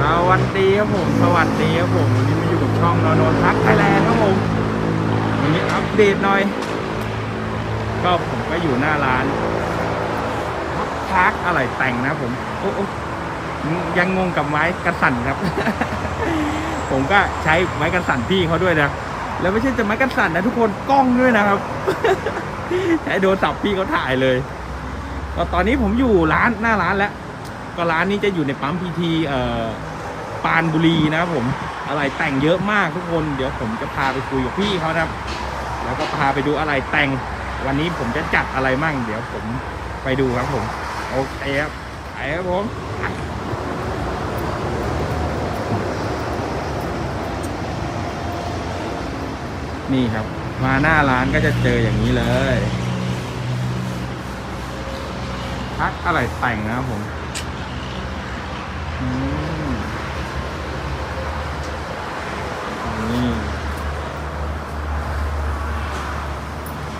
สวัสดีครับผมสวัสดีครับผมวันนี้มาอยู่กับช่องนอนนทักไทยแลนด์ครับผมวันนี้อัปเดตหน่อย ก็ผมก็อยู่หน้าร้านพักอะไรแต่งนะผมโอ้ยังงงกับไม้กระสันครับ ผมก็ใช้ไม้กระสันพี่เขาด้วยนะแล้วไม่ใช่แต่ไม้กระสันนะทุกคนกล้องด้วยนะครับใช้โดรศัพท์พี่เขาถ่ายเลยตอนนี้ผมอยู่ร้านหน้าร้านแล้ว ก็ร้านนี้จะอยู่ในปั๊มพีทีเอ่อปานบุรีนะครับผมอะไรแต่งเยอะมากทุกคนเดี๋ยวผมจะพาไปคุยกับพี่เขานะครับ แล้วก็พาไปดูอะไรแต่ง วันนี้ผมจะจัดอะไรมั่ง เดี๋ยวผมไปดูครับผมโอเคครับไปครับผมนี่ครับ มาหน้าร้านก็จะเจออย่างนี้เลยพักอะไรแต่งนะครับผม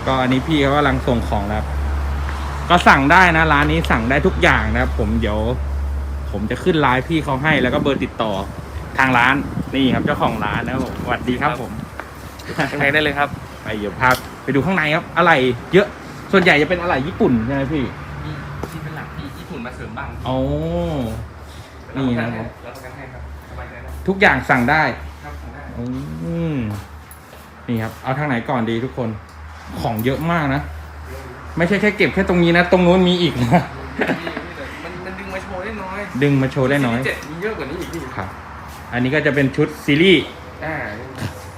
ก็อันนี้พี่เขากำลังส่งของนะครับ ก็สั่งได้นะ ร้านนี้สั่งได้ทุกอย่างนะครับผมเดี๋ยว ผมจะขึ้นไลน์พี่เขาให้แล้วก็เบอร์ติดต่อทางร้านนี่ครับ เจ้าของร้านนะครับผมสวัสดีครับ ผมข้างในได้เลยครับ ไปเดี๋ยวพาไปดูข้างในครับ อะไร เยอะส่วนใหญ่จะเป็นอะไรญี่ปุ่นใช่ไหมพี่ มีที่เป็นหลักที่ญี่ปุ่นมาเสริมบ้างอ๋อ นี่นะครับ รับประกันให้ครับสบายใจนะทุกอย่างสั่งได้ ครับทำได้อืมนี่ครับ เอาทางไหนก่อนดีทุกคน ของเยอะมากนะไม่ใช่แค่เก็บแค่ตรงนี้นะ ตรงนู้นมีอีกนะ มันมันดึงมาโชว์ได้น้อยดึงมาโชว์ได้น้อยซีรีส์เจ็ดมีเยอะกว่านี้อีกพี่ครับ อันนี้ก็จะเป็นชุดซีรีส์อ่า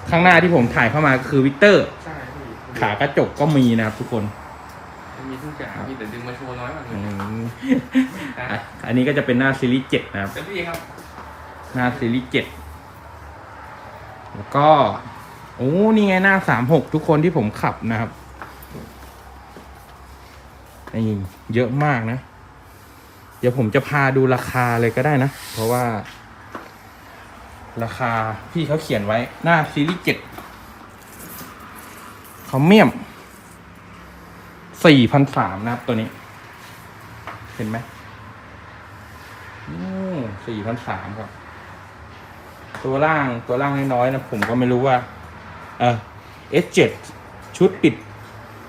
ข้างหน้าที่ผมถ่ายเข้ามาก็คือวิกเตอร์ ใช่พี่ขากระจกก็มีนะครับทุกคน มันมีทุกอย่างพี่แต่ดึงมาโชว์น้อยมากเลอืยม อะอันนี้ก็จะเป็นหน้าซีรีส์เจ็ดนะครับ เต็มที่ครับ หน้าซีรีส์เจ็ดแล้วก็ โอ้ นี่ไงหน้าสามหกทุกคนที่ผมขับนะครับนี่เยอะมากนะ เดี๋ยวผมจะพาดูราคาเลยก็ได้นะ เพราะว่า ราคาพี่เขาเขียนไว้หน้าซีรีส์เจ็ดเขาเมียมสี่พันสามนะครับตัวนี้ เห็นไหมสี่พันสามครับ ตัวล่างตัวล่างน้อยๆนะ ผมก็ไม่รู้ว่า เออ S7 ชุดปิด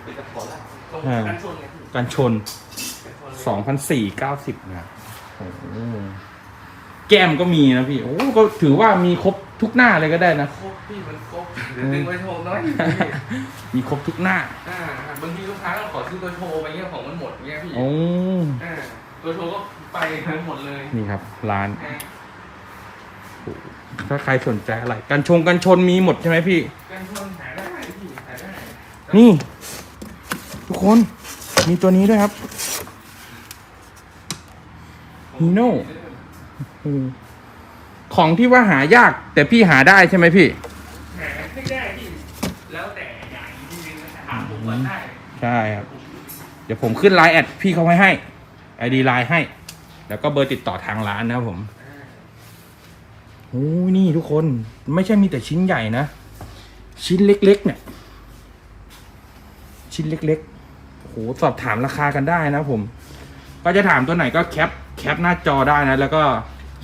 เป็นตะขอละตรงอ่ากันชนไงพี่กันชนกันชนเลยสองพันสี่เก้าสิบนะครับโอ้โหแก้มก็มีนะพี่ โอ้ก็ถือว่ามีครบทุกหน้าเลยก็ได้นะ ครบพี่มันครบเดี๋ยวดึงมาโชว์น้อยพี่มีครบทุกหน้าอ่า บางทีลูกค้าก็ขอซื้อตัวโชว์ไปเงี้ยของมันหมดเงี้ยพี่โอ้อ่าตัวโชว์ก็ไปทั้งหมดเลยนี่ครับ ร้าน อ่าถ้าใครสนใจอะไร กันชงกันชนมีหมดใช่ไหมพี่ กันชนหาได้พี่หาได้นี่ ทุกคน มีตัวนี้ด้วยครับ ฮีโน่ อืมของที่ว่าหายาก แต่พี่หาได้ใช่ไหมพี่ หาไม่ได้พี่แล้วแต่อย่างที่นึงนะถามผมว่าได้ ใช่ครับ เดี๋ยวผมขึ้นไลน์แอดพี่เขาไว้ให้ไอดีไลน์ให้ แล้วก็เบอร์ติดต่อทางร้านนะครับผมโอ้ยนี่ทุกคนไม่ใช่มีแต่ชิ้นใหญ่นะ ชิ้นเล็กๆเนี่ย ชิ้นเล็กๆโอ้โหสอบถามราคากันได้นะผม ก็จะถามตัวไหนก็แคปแคปหน้าจอได้นะ แล้วก็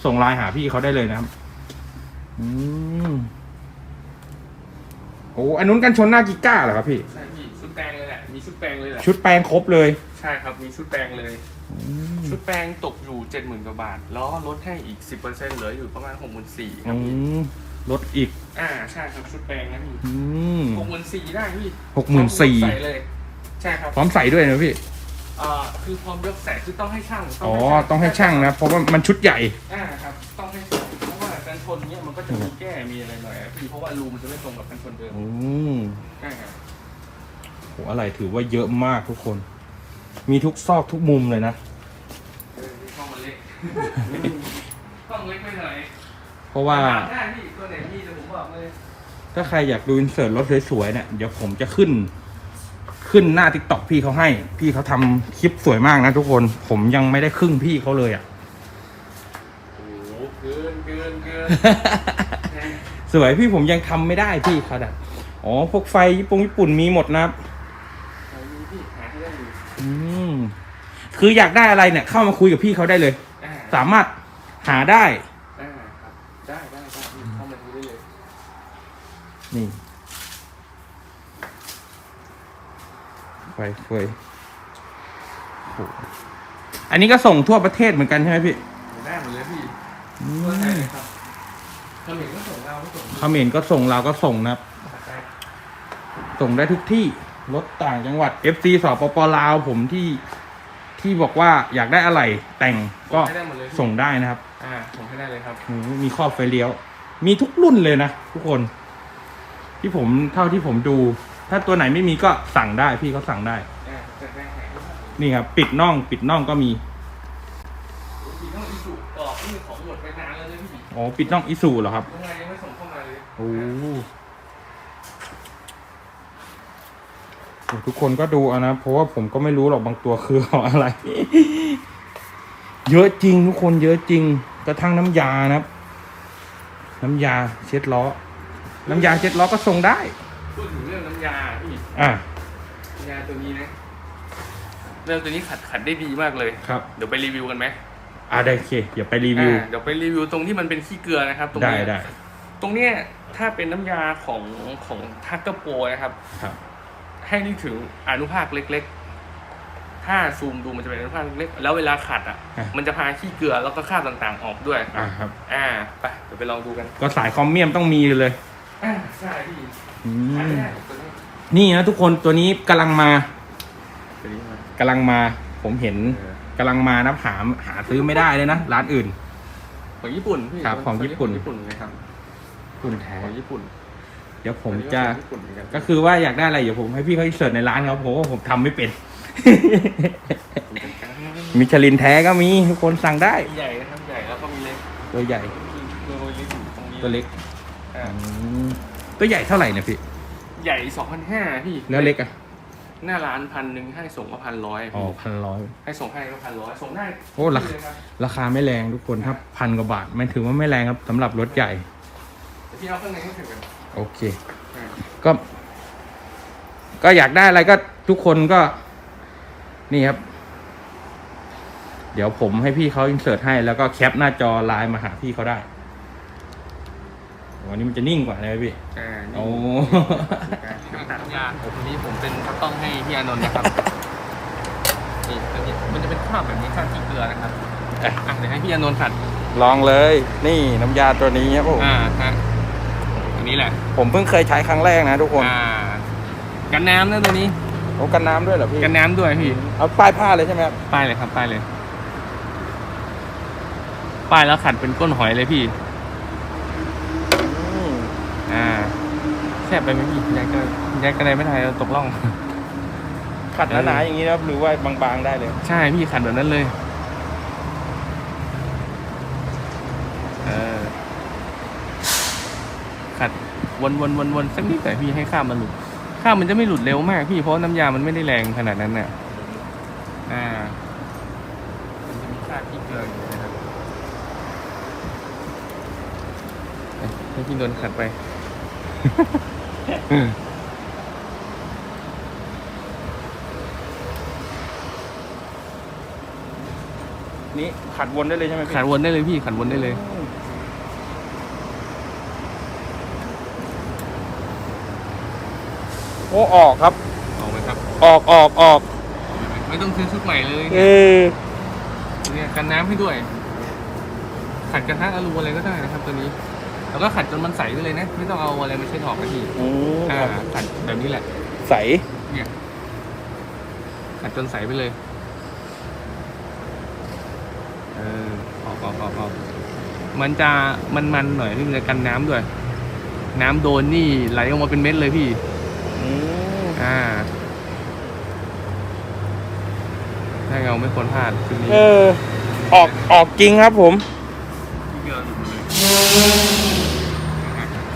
ส่งไลน์หาพี่เขาได้เลยนะครับอืมโอ้อันนู้นกันชนหน้ากิก้าเหรอครับพี่ ใช่พี่ชุดแปลงเลยแหละ มีชุดแปลงเลยแหละชุดแปลงครบเลยใช่ครับมีชุดแปลงเลยชุดแปลงตกอยู่เจ็ดหมื่นกว่าบาทแล้วลดให้อีกสิบเปอร์เซ็นต์เหลืออยู่ประมาณหกหมื่นสี่คอืรับพี่มลดอีกอ่าใช่ครับชุดแปลงนะพี่อืม หกหมื่นสี่ได้พี่หกหมื่นสี่ใส่เลย ใช่ครับพร้อมใส่ด้วยนะพี่ อ่าคือพร้อมยกใส่คือต้องให้ช่างอ๋อ ต้องให้ช่างนะ เพราะว่ามันชุดใหญ่ อ่าครับต้องให้ช่างเพราะว่าการชนเนี้ยมันก็จะมีแก้มีอะไรหน่อยอะพี่เพราะว่ารูมันจะไม่ตรงกับการชนเดิมอืม ใช่ครับโหอะไรถือว่าเยอะมากทุกคน มีทุกซอกทุกมุมเลยนะเออช่องมันเล็กช่องเล็กไปหน่อยเพราะว่าถมได้พี่ตัวไหนพี่เดี๋ยวผมบอกเลย ถ้าใครอยากดูอินเสิร์ตรถสวยๆเนี่ยเดี๋ยวผมจะขึ้น ขึ้นหน้าทิกตอกพี่เขาให้ พี่เขาทำคลิปสวยมากนะทุกคนผมยังไม่ได้ครึ่งพี่เขาเลยอะโอ้โหเกินเกินเกินสวยพี่ผมยังทำไม่ได้พี่เขาแบบอ๋อพวกไฟญี่ปุ่งญี่ปุ่นมีหมดนะครับ เอาดูพี่หาให้ได้อยู่ อืม คืออยากได้อะไรเนี่ย เข้ามาคุยกับพี่เขาได้เลย อ่าสามารถหาได้อ่าได้ได้ได้พี่เข้ามาดูได้เลย นี่ไฟเฟยโอ้โหอันนี้ก็ส่งทั่วประเทศเหมือนกันใช่ไหมพี่ได้หมดเลยพี่อืตัวไหนมเลยครับเขมรก็ส่งเราก็ส่งเขมรก็ส่งเราก็ส่งนะครับ ได้ส่งได้ทุกที่ รถต่างจังหวัด FC สปปลาวผมที่ ที่บอกว่าอยากได้อะไรแต่งก็ให้ได้หมดเลยพี่ส่งได้นะครับอ่าส่งให้ได้เลยครับ โอ้โหมีครอบไฟเลี้ยว มีทุกรุ่นเลยนะทุกคน ที่ผมเท่าที่ผมดู ถ้าตัวไหนไม่มีก็สั่งได้ พี่เขาสั่งได้ อ่าจัดได้ให้นี่ครับ ปิดน่อง ปิดน่องก็มีพี่ต้องอีสุกรอบนี่ของหมดไปนานแล้วเลยพี่อ๋อ ปิดน่องอิซูเหรอครับ ยังไงยังไม่ส่งเข้ามาเลยโอ้โห ทุกคนก็ดูเอานะ เพราะว่าผมก็ไม่รู้หรอกบางตัวคือของอะไร เยอะจริงทุกคนเยอะจริง กระทั่งน้ำยานะครับ น้ำยาเช็ดล้อ น้ำยาเช็ดล้อก็ส่งได้ พูดถึงเรื่องน้ำยาพี่อะน้ำยาตัวนี้นะเรื่องตัวนี้ขัดขัดได้ดีมากเลยครับ เดี๋ยวไปรีวิวกันไหมอะได้โอเคเดี๋ยวไปรีวิวอ่าเดี๋ยวไปรีวิวตรงที่มันเป็นขี้เกลือนะครับ ตรงได้เนี้ยได้ตรงเนี้ยถ้าเป็นน้ำยาของของทักเกอร์โปรนะครับครับ ให้นึกถึงอนุภาคเล็ก ๆ ถ้าซูมดูมันจะเป็นอนุภาคเล็กๆแล้วเวลาขัดอะอะมันจะพาขี้เกลือแล้วก็คราบต่างๆออกด้วยอะครับ อ่าไปเดี๋ยวไปลองดูกันก็สายคอมเมียมต้องมีเลยอ่าใช่พี่อืขายมไม่ได้ตัวนี้นี่นะทุกคนตัวนี้กำลังมาตัวนี้มากำลังมา ผมเห็นเออกำลังมานะหาหาซื้อไม่ได้เลยนะร้านอื่น ของญี่ปุ่นพี่ครับของญี่ปุ่น ญี่ปุ่นนะครับ คุณแท้ของญี่ปุ่น เดี๋ยวผมอันนี้จะของญี่ปุ่นเหมือนกันก็คือว่าอยากได้อะไรเดี๋ยวผมให้พี่เขาเสิร์ชในร้านครับผมว่าผมทำไม่เป็น มิชลินแท้ก็มีทุกคนสั่งได้ ใหญ่นะครับใหญ่แล้วก็มีเล็กตัวใหญ่ตัวเล็กอยู่ตรงนี้ตัวเล็กอ่าอืมตัวใหญ่เท่าไหร่เนี่ยพี่ ใหญ่สองพันห้าพี่แล้วเล็กอะหน้าร้านพันหนึ่งให้ส่งก็พันร้อยอ๋อพันร้อย ให้ส่งให้ก็พันร้อยส่งได้โอ้ราคา เลยครับราคาไม่แรงทุกคนครับพันกว่าบาทมันถือว่าไม่แรงครับสำหรับรถใหญ่แต่พี่เอาข้างในให้ถึงกัน โอเคอ่าก็ ก็อยากได้อะไรก็ทุกคนก็ นี่ครับ เดี๋ยวผมให้พี่เขาอินเสิร์ตให้แล้วก็แคปหน้าจอไลน์มาหาพี่เขาได้วันนี้มันจะนิ่งกว่าเลยพี่อ่านี่โอ้การตัดยาวันนี้ผมเป็นคัตต้องให้พี่อานนท์นะครับนี่อันนี้มันจะเป็นคราบแบบนี้คราบที่เกลือนะครับอะอะเดี๋ยวให้พี่อานนท์ขัดลองเลย นี่น้ำยาตัวนี้ครับผมอ่าฮะอั นนี้แหละผมเพิ่งเคยใช้ครั้งแรกนะทุกคนอ่ากันน้ำนะตัวนี้โอ้กันน้ำด้วยเหรอพี่กันน้ำด้วยพี่เอาป้ายผ้าเลยใช่ไหมครับป้ายเลยครับป้ายเลย ป้ายแล้วขัดเป็นก้นหอยเลยพี่ อืมอ่าแคบไปไหมพี่ยักก็ยักก็ได้ไม่ได้เราตกล่อง ขัดหนาๆอย่างนี้นะครับหรือว่าบางๆได้เลย ใช่พี่ขัดแบบนั้นเลย วนวนวนวนสักนิดแต่พี่ให้ข้ามมันหลุด ข้ามมันจะไม่หลุดเร็วมากพี่เพราะน้ำยามันไม่ได้แรงขนาดนั้นน่ะ อ่ามันจะมีค่าบที่เกลืออยู่นะครับให้พี่นนขัดไปนี่ขัดวนได้เลยใช่ไหมพี่ขัดวนได้เลยพี่ขัดวนได้เลย อืม โอ้ออกครับ ออกไหมครับ ออกออกออกไม่ต้องซื้อชุดใหม่เลยเอเนี่ยอเนี่ยกันน้ำให้ด้วย ขัดกระทะอลูอะไรก็ได้นะครับตัวนี้แล้วก็ขัดจนมันใสไปเลยนะ ไม่ต้องเอาอะไรมาเช็ดออกนะพี่อืมอ่าครับขัดแบบนี้แหละ ใส เนี่ย ขัดจนใสไปเลย เออออกออกออกออกมันจะมันๆหน่อยพี่มันจะกันน้ำด้วย น้ำโดนนี่ไหลออกมาเป็นเม็ดเลยพี่อื มอ่าถ้าเราไม่ควรพลาดคือนี้เออ ออกออกจริงครับผมที่เกลือหลุดหมดเลย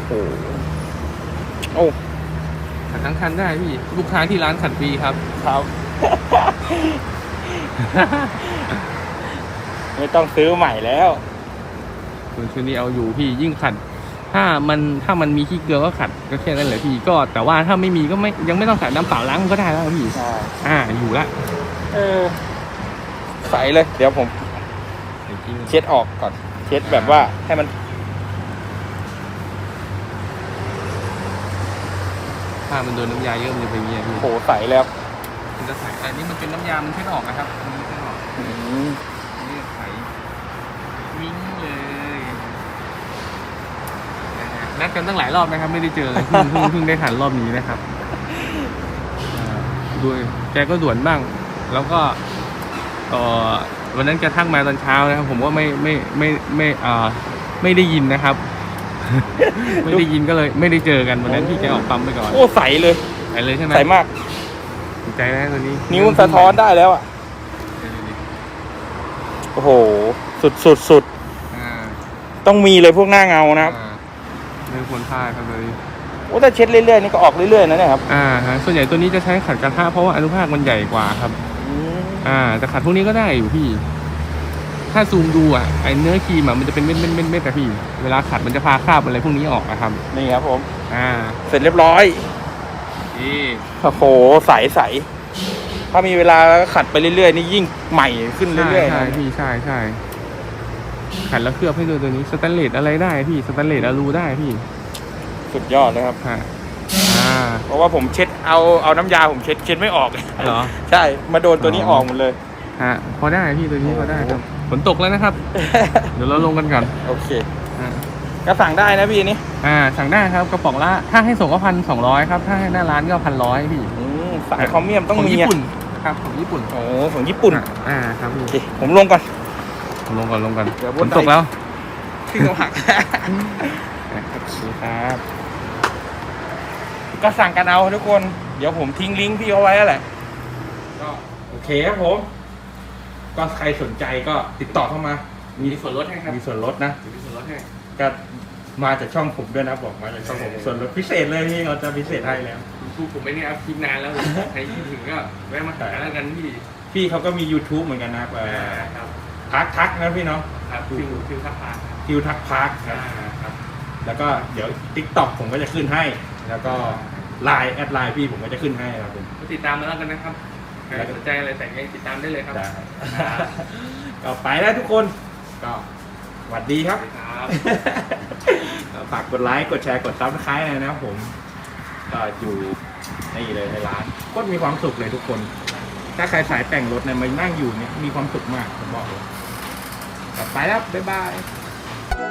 โอ้โอ้ขัดทั้งคันได้พี่ ลูกค้าที่ร้านขัดฟรีครับ ครับ ไม่ต้องซื้อใหม่แล้วคุณชุดนี้เอาอยู่พี่ยิ่งขัด ถ้ามันถ้ามันมีขี้เกลือก็ขัดก็แค่นั้นแหละพี่ก็แต่ว่าถ้าไม่มีก็ไม่ยังไม่ต้องใส่น้ำเปล่าล้างก็ได้แล้วพี่อ่าอยู่ละเออใสเลย เดี๋ยวผมเช็ดออกก่อน เช็ดแบบว่าให้มันถ้ามันโดนน้ำยาเยอะมันจะเป็นยังไงพี่โผใสแล้วมันจะใสแต่นี้มันเป็นน้ำยามันเช็ดออกนะครับมันเช็ดออก อืม นะฮะนัดกันตั้งหลายรอบนะครับ ไม่ได้เจอเลยเพิ่งเพิ่งเพิ่งได้ทันรอบนี้นะครับอ่าด้วยแกก็ด่วนบ้าง แล้วก็เอ่อวันนั้นแกทักมาตอนเช้านะครับ ผมว่าไม่ไม่ไม่ไม่อ่าไม่ได้ยินนะครับ ไม่ได้ยินก็เลย ไม่ได้เจอกันวันนั้นพี่แกออกปั๊มไปก่อนโอ้ใสเลยไปเลยใช่ไหมใสมาก ถูกใจแล้วตัวนี้นิ้วมันสะท้อนได้แล้วอะโอ้โห สุดสุดสุดอ่าต้องมีเลยพวกหน้าเงานะครับ อ่า เรื่องควรพลาดครับเลยโอ้ถ้าเช็ดเรื่อยๆนี่ก็ออกเรื่อยๆนะเนี่ยครับอ่าฮะส่วนใหญ่ตัวนี้จะใช้ขัดกระทะเพราะว่าอนุภาคมันใหญ่กว่าครับ อืมอ่า แต่ขัดพวกนี้ก็ได้อยู่พี่ ถ้าซูมดูอะไอเนื้อครีมอะมันจะเป็นเม็ดเม็ดเม็ดเม็ดอะพี่ เวลาขัดมันจะพาคราบอะไรพวกนี้ออกอะครับนี่ครับผม อ่าเสร็จเรียบร้อย นี่โอ้โหใสใสถ้ามีเวลาก็ขัดไปเรื่อยๆ นี่ยิ่งใหม่ขึ้นใช่เรื่อยๆใช่นะพี่ใช่ใช่ ขัดแล้วเคลือบให้ดูตัวนี้สแตนเลสอะไรได้พี่สแตนเลสอลูได้พี่สุดยอดเลยครับฮะอ่า เพราะว่าผมเช็ดเอาเอาน้ำยาผมเช็ดเช็ดไม่ออกเหรอ ใช่มาโดนตัวนี้ออกหมดเลย ฮะพอได้พี่ตัวนี้พอได้ครับฝนตกแล้วนะครับ เดี๋ยวเราลงกันก่อนโอเค อ่าก็สั่งได้นะพี่นี่อ่าสั่งได้ครับกระป๋องละถ้าให้ส่งก็พันสองร้อยครับถ้าให้หน้าร้านก็พันร้อยพี่อืมสายคอมเมียมต้องของมีญี่อะปุ่นครับของญี่ปุ่นโอ้โหของญี่ปุ่นอะอ่าครับพี่โอเคผมลงก่อน ลงก่อนลงก่อนเดี๋ยวบฝนนไดตกแล้ว ที่เขาหักโอเคครับ ก็สั่งกันเอาทุกคน เดี๋ยวผมทิ้งลิงก์พี่เอาไว้แล้วแหละ ก็โอเคครับผม ก็ใครสนใจก็ติดต่อเข้ามา มีมีส่วนลดให้ครับมีส่วนลดนะ มีส่วนลดให้ ก็มาจากช่องผมด้วยนะบอกมาจากช่องผมส่วนลดพิเศษเลยพี่เราจะพิเศษให้แล้วทูผมไม่ได้อัพคลิปนานแล้ว ใครคิดถึงก็แวะมาหาแล้วกันพี่พี่เขาก็มี YouTube เหมือนกันนะครับเอ่อครับ พักทักนะพี่เนาะครับฟิวฟิวทักพาคิวทักพักครับครับแล้วก็เดี๋ยว TikTok ผมก็จะขึ้นให้ แล้วก็ไลน์แอดไลน์พี่ผมก็จะขึ้นให้ครับผมก็ติดตามมาแล้วกันนะครับใครสนใจอะไรแต่งไงติดตามได้เลยครับได้ครับก็ไปแล้วทุกคนก็สวัสดีครับครับฝากกดไลค์กดแชร์กดซับสไครต์นะครับผมก็อยู่นี่เลยในร้านโคตรมีความสุขเลยทุกคน ถ้าใครสายแต่งรถเนี่ยมานั่งอยู่เนี่ยมีความสุขมากผมบอกเลยก็ไปแล้วบ๊ายบาย